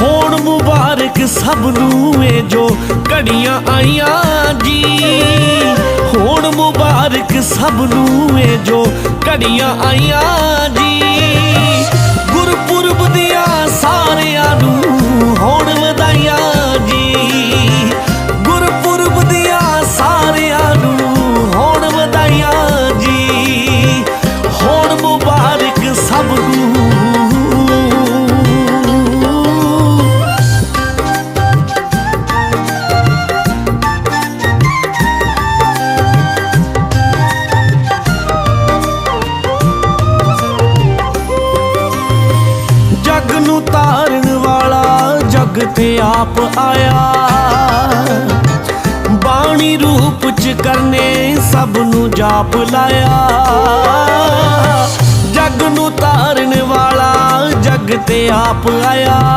ਹੋਣ ਮੁਬਾਰਕ ਸਭ ਨੂੰ ਏ ਜੋ ਘੜੀਆਂ ਆਈਆਂ ਜੀ। ਹੋਣ ਮੁਬਾਰਕ ਸਭ ਨੂੰ ਏ ਜੋ ਘੜੀਆਂ ਆਈਆਂ ਜਗ ਨੂੰ ਤਾਰਨ ਵਾਲਾ ਜਗ ਤੇ ਆਪ ਆਇਆ। ਬਾਣੀ ਰੂਪ ਚ ਕਰਨੇ ਸਭ ਨੂੰ ਜਾਪ ਲਾਇਆ। ਜਗ ਨੂੰ ਤਾਰਨ ਵਾਲਾ ਜਗ ਤੇ ਆਪ ਆਇਆ।